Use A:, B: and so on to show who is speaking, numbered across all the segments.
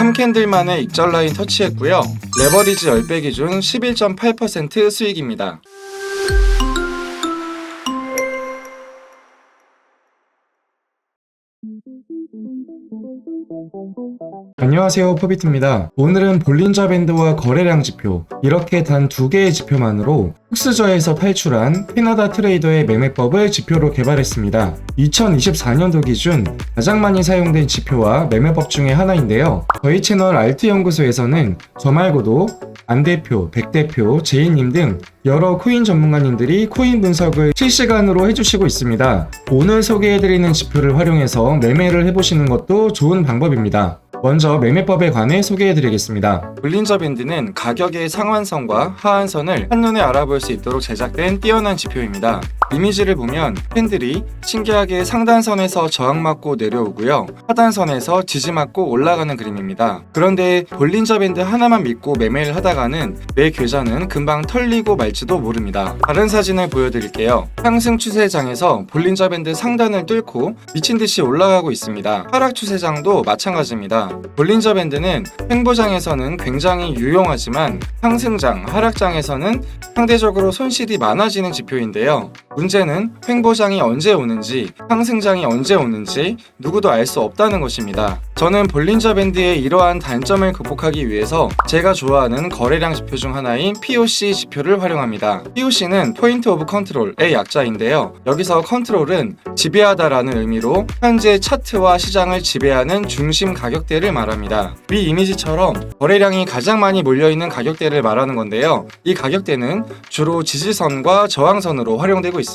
A: 3캔들만의 익절 라인 터치했고요. 레버리지 10배 기준 11.8% 수익입니다. 안녕하세요 포비트입니다. 오늘은 볼린저 밴드와 거래량 지표 이렇게 단 두 개의 지표만으로 흑스저에서 탈출한 캐나다 트레이더의 매매법을 지표로 개발했습니다. 2024년도 기준 가장 많이 사용된 지표와 매매법 중에 하나인데요. 저희 채널 알트 연구소에서는 저 말고도 안 대표, 백 대표, 제이님 등 여러 코인 전문가님들이 코인 분석을 실시간으로 해주시고 있습니다. 오늘 소개해드리는 지표를 활용해서 매매를 해보시는 것도 좋은 방법입니다. 먼저 매매법에 관해 소개해드리겠습니다. 볼린저 밴드는 가격의 상한선과 하한선을 한눈에 알아볼 수 있도록 제작된 뛰어난 지표입니다. 이미지를 보면 팬들이 신기하게 상단선에서 저항맞고 내려오고요. 하단선에서 지지맞고 올라가는 그림입니다. 그런데 볼린저 밴드 하나만 믿고 매매를 하다가는 매 계좌는 금방 털리고 말지도 모릅니다. 다른 사진을 보여드릴게요. 상승 추세장에서 볼린저 밴드 상단을 뚫고 미친 듯이 올라가고 있습니다. 하락 추세장도 마찬가지입니다. 볼린저 밴드는 횡보장에서는 굉장히 유용하지만 상승장, 하락장에서는 상대적으로 손실이 많아지는 지표인데요. 문제는 횡보장이 언제 오는지, 상승장이 언제 오는지 누구도 알 수 없다는 것입니다. 저는 볼린저 밴드의 이러한 단점을 극복하기 위해서 제가 좋아하는 거래량 지표 중 하나인 POC 지표를 활용합니다. POC는 포인트 오브 컨트롤의 약자인데요. 여기서 컨트롤은 지배하다라는 의미로 현재 차트와 시장을 지배하는 중심 가격대를 말합니다. 위 이미지처럼 거래량이 가장 많이 몰려있는 가격대를 말하는 건데요. 이 가격대는 주로 지지선과 저항선으로 활용되고 있습니다.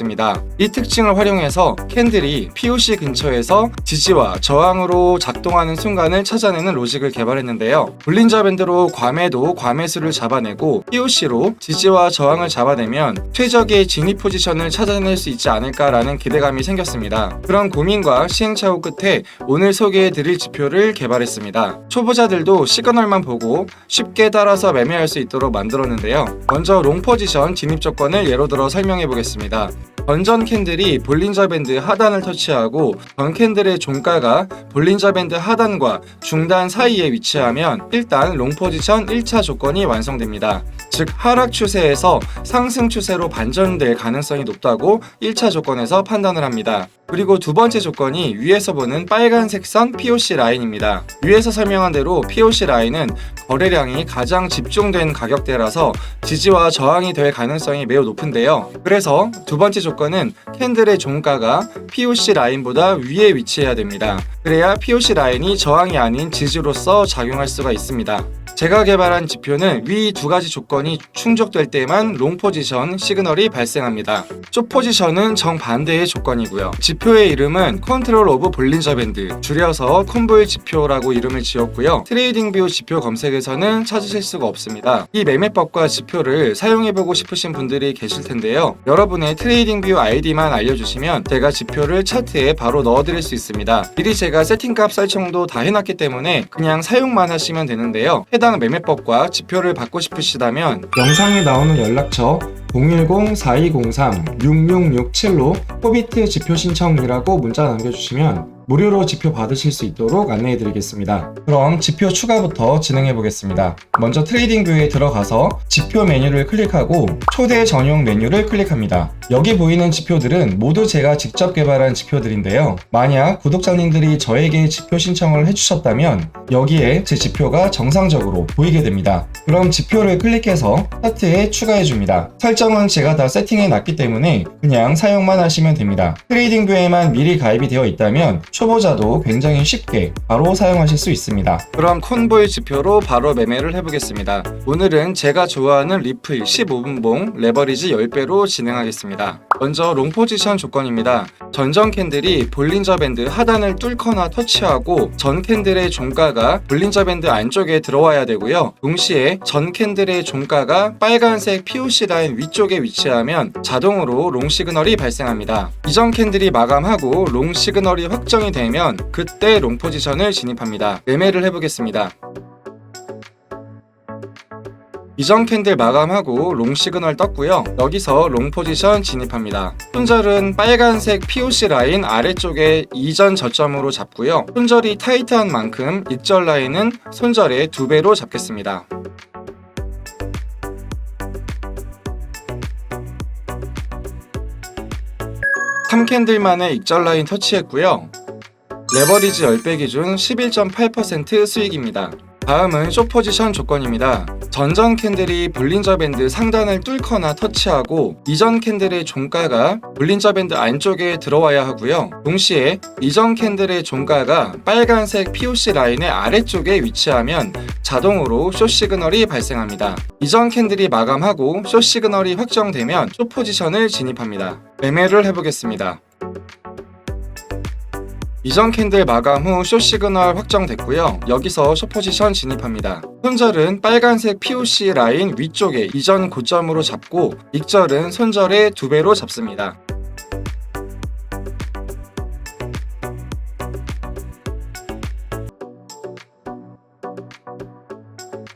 A: 이 특징을 활용해서 캔들이 POC 근처에서 지지와 저항으로 작동하는 순간을 찾아내는 로직을 개발했는데요. 볼린저 밴드로 과매도 과매수를 잡아내고 POC로 지지와 저항을 잡아내면 최적의 진입 포지션을 찾아낼 수 있지 않을까라는 기대감이 생겼습니다. 그런 고민과 시행착오 끝에 오늘 소개해드릴 지표를 개발했습니다. 초보자들도 시그널만 보고 쉽게 따라서 매매할 수 있도록 만들었는데요. 먼저 롱 포지션 진입 조건을 예로 들어 설명해 보겠습니다. 전전 캔들이 볼린저 밴드 하단을 터치하고 전 캔들의 종가가 볼린저 밴드 하단과 중단 사이에 위치하면 일단 롱 포지션 1차 조건이 완성됩니다. 즉 하락 추세에서 상승 추세로 반전될 가능성이 높다고 1차 조건에서 판단을 합니다. 그리고 두 번째 조건이 위에서 보는 빨간색 선 POC 라인입니다. 위에서 설명한 대로 POC 라인은 거래량이 가장 집중된 가격대라서 지지와 저항이 될 가능성이 매우 높은데요. 그래서 두 번째 조건은 캔들의 종가가 POC 라인보다 위에 위치해야 됩니다. 그래야 POC 라인이 저항이 아닌 지지로서 작용할 수가 있습니다. 제가 개발한 지표는 위 두 가지 조건이 충족될 때만 롱 포지션 시그널이 발생합니다. 쇼 포지션은 정반대의 조건이고요. 지표의 이름은 컨트롤 오브 볼린저 밴드, 줄여서 콤보일 지표라고 이름을 지었고요. 트레이딩 뷰 지표 검색에서는 찾으실 수가 없습니다. 이 매매법과 지표를 사용해보고 싶으신 분들이 계실 텐데요. 여러분의 트레이딩 뷰 아이디만 알려주시면 제가 지표를 차트에 바로 넣어드릴 수 있습니다. 미리 제가 세팅값 설정도 다 해놨기 때문에 그냥 사용만 하시면 되는데요. 해당 매매법과 지표를 받고 싶으시다면 영상에 나오는 연락처 010-4203-6667로 포비트 지표 신청이라고 문자 남겨주시면 무료로 지표 받으실 수 있도록 안내해 드리겠습니다. 그럼 지표 추가부터 진행해 보겠습니다. 먼저 트레이딩 뷰에 들어가서 지표 메뉴를 클릭하고 초대 전용 메뉴를 클릭합니다. 여기 보이는 지표들은 모두 제가 직접 개발한 지표들인데요. 만약 구독자님들이 저에게 지표 신청을 해주셨다면 여기에 제 지표가 정상적으로 보이게 됩니다. 그럼 지표를 클릭해서 차트에 추가해 줍니다. 설정은 제가 다 세팅해 놨기 때문에 그냥 사용만 하시면 됩니다. 트레이딩 뷰에만 미리 가입이 되어 있다면 초보자도 굉장히 쉽게 바로 사용하실 수 있습니다. 그럼 콘보이 지표로 바로 매매를 해보겠습니다. 오늘은 제가 좋아하는 리플 15분봉 레버리지 10배로 진행하겠습니다. 먼저 롱 포지션 조건입니다. 전전 캔들이 볼린저 밴드 하단을 뚫거나 터치하고 전 캔들의 종가가 볼린저 밴드 안쪽에 들어와야 되고요. 동시에 전 캔들의 종가가 빨간색 POC 라인 위쪽에 위치하면 자동으로 롱 시그널이 발생합니다. 이전 캔들이 마감하고 롱 시그널이 확정 이 되면 그때 롱 포지션을 진입합니다. 매매를 해보겠습니다. 이전 캔들 마감하고 롱 시그널 떴고요. 여기서 롱 포지션 진입합니다. 손절은 빨간색 POC 라인 아래쪽에 이전 저점으로 잡고요. 손절이 타이트한 만큼 익절 라인은 손절의 두 배로 잡겠습니다. 삼캔들만의 익절 라인 터치했고요. 레버리지 10배 기준 11.8% 수익입니다. 다음은 쇼 포지션 조건입니다. 전전 캔들이 볼린저 밴드 상단을 뚫거나 터치하고 이전 캔들의 종가가 볼린저 밴드 안쪽에 들어와야 하고요. 동시에 이전 캔들의 종가가 빨간색 POC 라인의 아래쪽에 위치하면 자동으로 쇼 시그널이 발생합니다. 이전 캔들이 마감하고 쇼 시그널이 확정되면 쇼 포지션을 진입합니다. 매매를 해보겠습니다. 이전 캔들 마감 후 쇼 시그널 확정됐고요. 여기서 쇼 포지션 진입합니다. 손절은 빨간색 POC 라인 위쪽에 이전 고점으로 잡고 익절은 손절의 두 배로 잡습니다.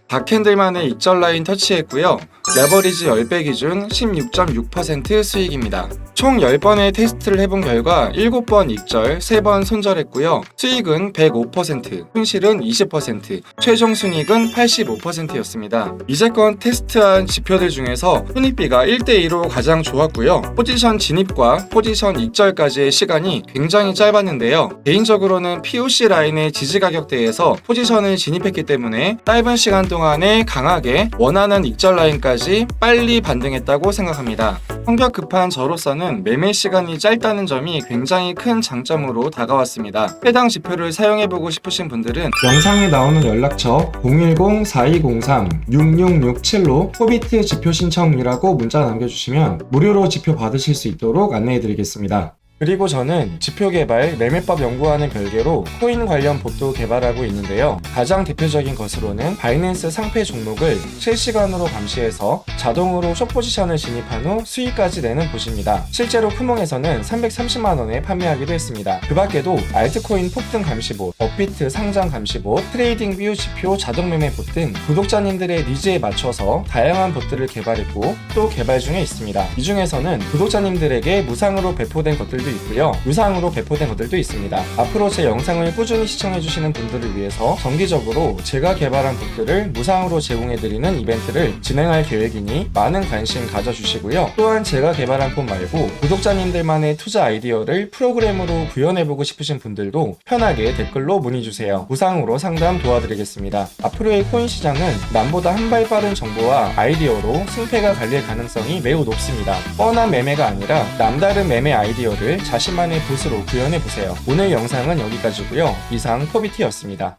A: 박캔들만의 익절 라인 터치했고요. 레버리지 10배 기준 16.6% 수익입니다. 총 10번의 테스트를 해본 결과 7번 익절, 3번 손절했고요. 수익은 105%, 손실은 20%, 최종 순익은 85%였습니다. 이제껏 테스트한 지표들 중에서 손익비가 1대2로 가장 좋았고요. 포지션 진입과 포지션 익절까지의 시간이 굉장히 짧았는데요. 개인적으로는 POC 라인의 지지 가격대에서 포지션을 진입했기 때문에 짧은 시간 동안에 강하게 원하는 익절 라인까지 빨리 반등했다고 생각합니다. 성격 급한 저로서는 매매 시간이 짧다는 점이 굉장히 큰 장점으로 다가왔습니다. 해당 지표를 사용해보고 싶으신 분들은 영상에 나오는 연락처 010-4203-6667로 포비트 지표 신청이라고 문자 남겨주시면 무료로 지표 받으실 수 있도록 안내해드리겠습니다. 그리고 저는 지표 개발, 매매법 연구와는 별개로 코인 관련 봇도 개발하고 있는데요. 가장 대표적인 것으로는 바이낸스 상패 종목을 실시간으로 감시해서 자동으로 숏 포지션을 진입한 후 수익까지 내는 봇입니다. 실제로 크몽에서는 330만 원에 판매하기도 했습니다. 그 밖에도 알트코인 폭등 감시봇, 업비트 상장 감시봇, 트레이딩 뷰 지표 자동 매매 봇 등 구독자님들의 니즈에 맞춰서 다양한 봇들을 개발했고 또 개발 중에 있습니다. 이 중에서는 구독자님들에게 무상으로 배포된 것들도 있고요. 유상으로 배포된 것들도 있습니다. 앞으로 제 영상을 꾸준히 시청해주시는 분들을 위해서 정기적으로 제가 개발한 봇들을 무상으로 제공해드리는 이벤트를 진행할 계획이니 많은 관심 가져주시고요. 또한 제가 개발한 봇 말고 구독자님들만의 투자 아이디어를 프로그램으로 구현해보고 싶으신 분들도 편하게 댓글로 문의주세요. 무상으로 상담 도와드리겠습니다. 앞으로의 코인 시장은 남보다 한 발 빠른 정보와 아이디어로 승패가 갈릴 가능성이 매우 높습니다. 뻔한 매매가 아니라 남다른 매매 아이디어를 자신만의 봇으로 구현해 보세요. 오늘 영상은 여기까지고요. 이상 포비티였습니다.